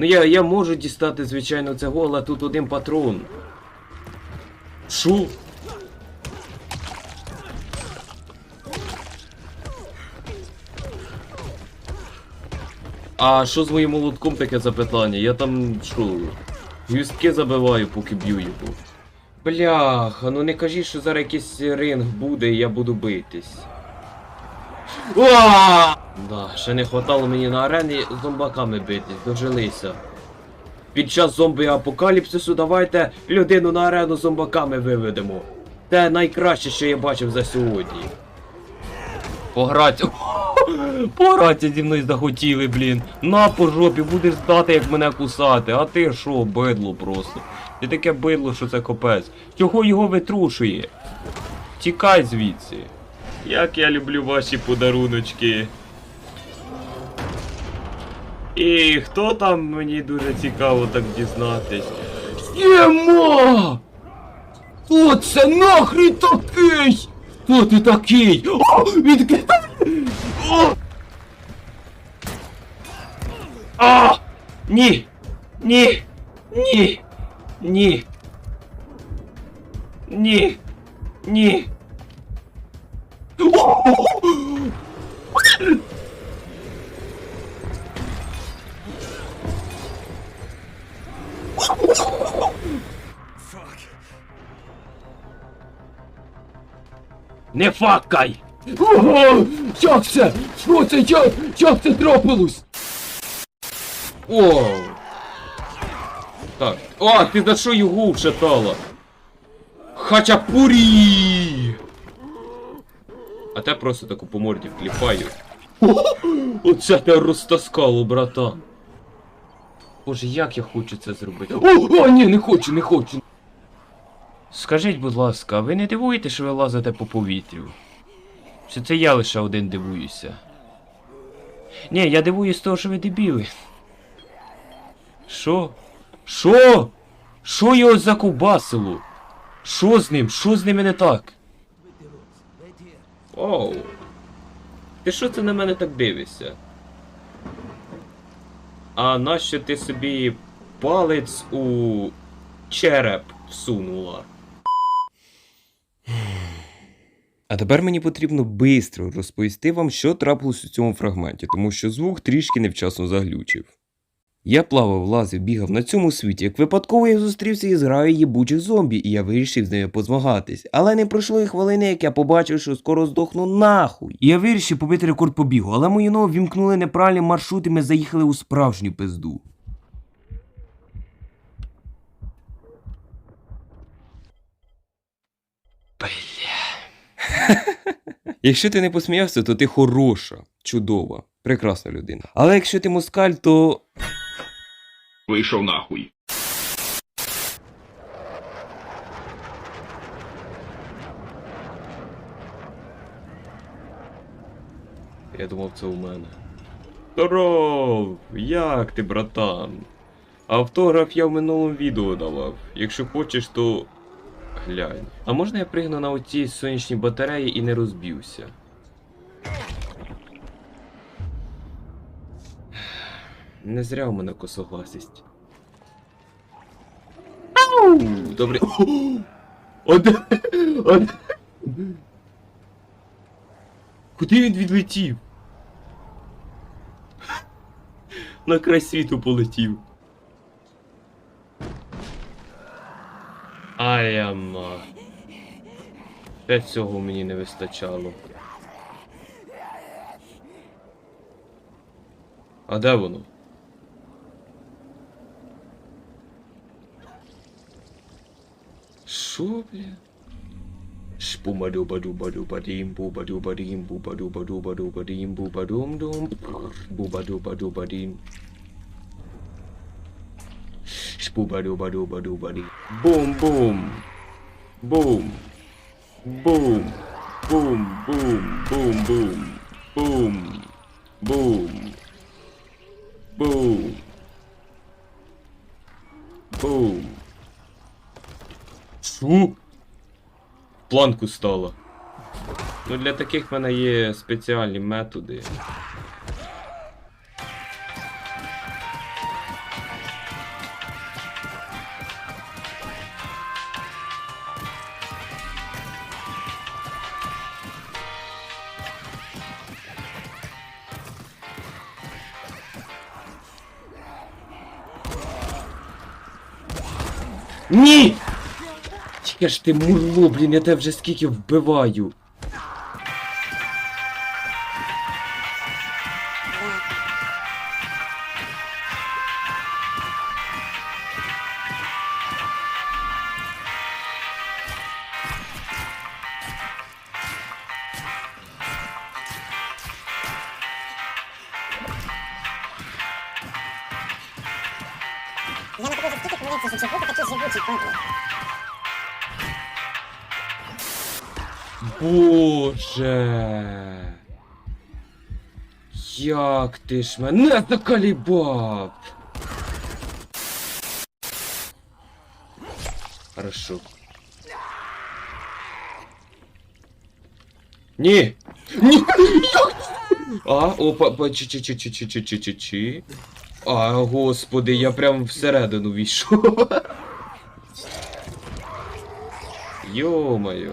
Ну я, я можу дістати, звичайно, цього, але тут один патрон. Шо? А що з моїм молотком таке запитання? Я там що? Гвіздки забиваю, поки б'ю його. Бляха, ну не кажіть, що зараз якийсь ринг буде і я буду битись. Уа! Да, ще не хватало мені на арені зомбаками битись, дожилися. Під час зомбі-апокаліпсису давайте людину на арену зомбаками виведемо. Це найкраще, що я бачив за сьогодні. Пограться. Пограться зі мною захотіли, блін. На по жопі, будеш знати, як мене кусати. А ти що, бидло просто. Ти таке бидло, що це капець. Чого його витрушує? Тікай звідси. Як я люблю ваші подаруночки. І хто там мені дуже цікаво так дізнатись. Єма! Хто це нахрен такий? Хто ти такий? О, відкидай! О! А! Ні! Ні! Ні! Ні! Ні! Ні! Не факай! Ого! Як це? Що це? Як, як це трапилось? О! Так. О, ти за що його вшатала? Хачапурі! А те просто таку по морді вкліпаю. Оце те розтаскало, братан. Боже, як я хочу це зробити. О, о, ні, не хочу, не хочу. Скажіть, будь ласка, а ви не дивуєте, що ви лазите по повітрю? Чи це я лише один дивуюся? Ні, я дивуюсь того, що ви дебіли. Що? Що? Що його закубасило? Що з ним? Що з ними не так? Оу. Ти що це на мене так дивишся? А нащо ти собі палець у череп всунула? А тепер мені потрібно швидко розповісти вам, що трапилось у цьому фрагменті, тому що звук трішки невчасно заглючив. Я плавав, лазив, бігав на цьому світі, як випадково я зустрівся із граю їбучих зомбі, і я вирішив з ними позмагатись. Але не пройшло і хвилини, як я побачив, що скоро здохну нахуй. І я вирішив побити рекорд по бігу, але мої ноги вімкнули неправильний маршрут, і ми заїхали у справжню пизду. Якщо ти не посміявся, то ти хороша, чудова, прекрасна людина. Але якщо ти москаль, то. Вийшов нахуй. Я думав, це у мене. Здоров! Як ти, братан? Автограф я в минулому відео давав. Якщо хочеш, то глянь. А можна я пригну на оці сонячні батареї і не розбився? Не зря у мене косогласість. Ау! Добре. Оде... Оде... Куди він відлетів? На край світу полетів. Аяма. Те цього мені не вистачало. А де воно? sobre Spuma duba duba duba dim buba duba dim buba duba duba duba dim buba dum dum buba duba duba dim Spuba duba duba duba dim Boom boom Boom Boom Boom boom boom boom Boom Boom Boom Boom Фу. Планку стало. Ну для таких в мене є спеціальні методи. Ні! Тільки ж ти мурло, блін, я тебе вже скільки вбиваю. Я на такой же скидке поменяться, если вы такие живучие, падлы. Боже. Як ти ж мене закалібав? Хорошо. Ні! Ні! А, опа, па, чи чи чи чи чи чи чи чи чи А, господи, я прям всередину війшов. Йо-моє.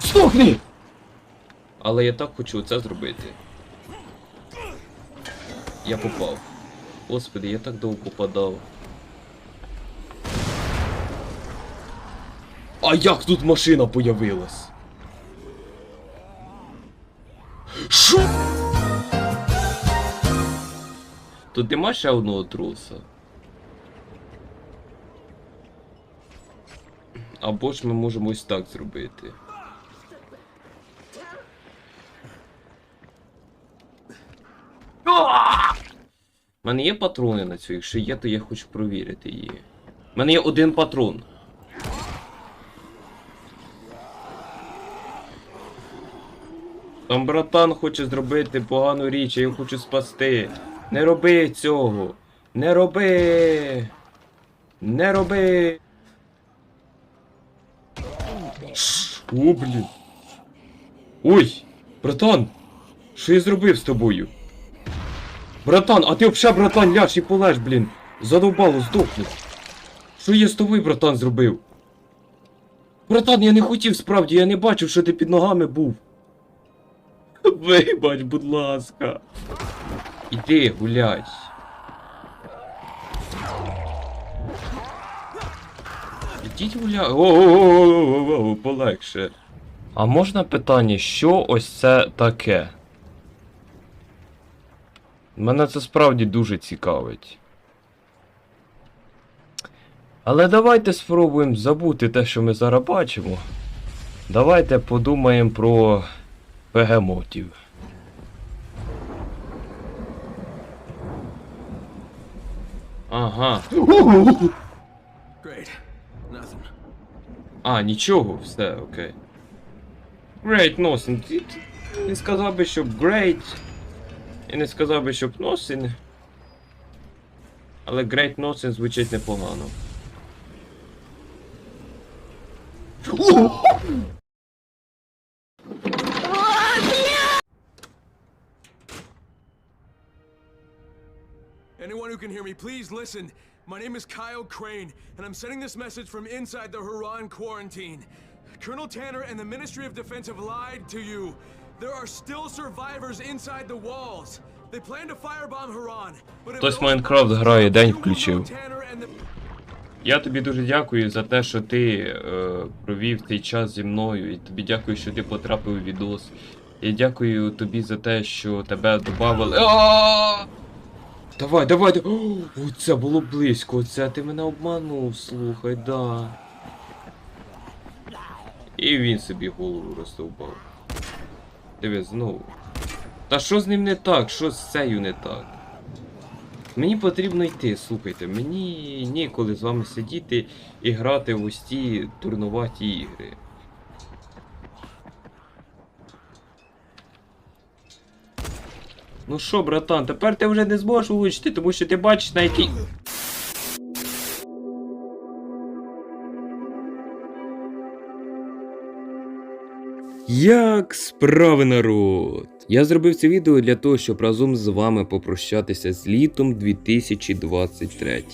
Слухни! Але я так хочу це зробити. Я попав. Господи, я так довго попадав. А як тут машина появилась? Що? Тут нема ще одного труса. Або ж ми можемо ось так зробити. У мене є патрони на цю, якщо є, то я хочу провірити її. У мене є один патрон. Там братан хоче зробити погану річ, я його хочу спасти. Не роби цього. Не роби. Не роби. О, блін. Ой, братан, що я зробив з тобою? Братан, а ти взагалі, братан, ляж і полеж, блін. Задовбало, здохни. Що я з тобою, братан, зробив? Братан, я не хотів справді, я не бачив, що ти під ногами був. Вибач, будь ласка. Іди, гуляй. Ідіть гуляй. О-о-о-о-о-о, полегше. А можна питання, що ось це таке? Мене це справді дуже цікавить. Але давайте спробуємо забути те, що ми зараз бачимо. Давайте подумаємо про бегемотів. Ага. Great. Nothing. А, нічого, все, окей. Great nothing. Ти сказав би, щоб great. І не сказав би, щоб nothing. Але great nothing звучить непогано. Anyone who can hear me, please listen. My name is Kyle Crane, and I'm sending this message from inside the Huron quarantine. Colonel Tanner and the Ministry of Defense have lied to you. There are still survivors inside the walls. They plan to firebomb Huron. Хтось Майнкрафт грає, день включив. Я тобі дуже дякую за те, що ти е, провів цей час зі мною. І тобі дякую, що ти потрапив у відос. Я дякую тобі за те, що тебе додавали. Давай, давай, давай. О, Оце було близько, оце ти мене обманув, слухай, да. І він собі голову роздовбав. Диви, знову. Та що з ним не так? Що з цею не так? Мені потрібно йти, слухайте, мені ніколи з вами сидіти і грати в ось ті турнуваті ігри. Ну що, братан, тепер ти вже не зможеш влучити, тому що ти бачиш на якій. Як справи народ? Я зробив це відео для того, щоб разом з вами попрощатися з літом 2023.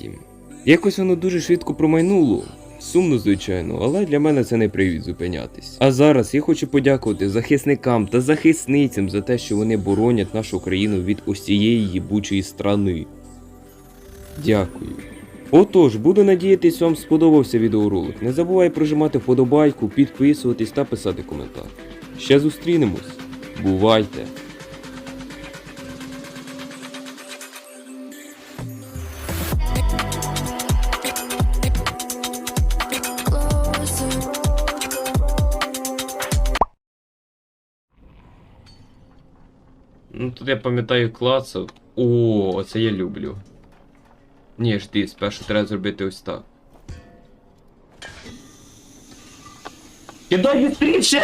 Якось воно дуже швидко промайнуло. Сумно, звичайно, але для мене це не привід зупинятись. А зараз я хочу подякувати захисникам та захисницям за те, що вони боронять нашу країну від ось цієї їбучої страни. Дякую. Отож, буду надіятись, вам сподобався відеоролик. Не забувай прожимати вподобайку, підписуватись та писати коментар. Ще зустрінемось. Бувайте! Ну тут я пам'ятаю клацав. О, оце я люблю. Ні, жди, спершу треба зробити ось так. Кидай швидше!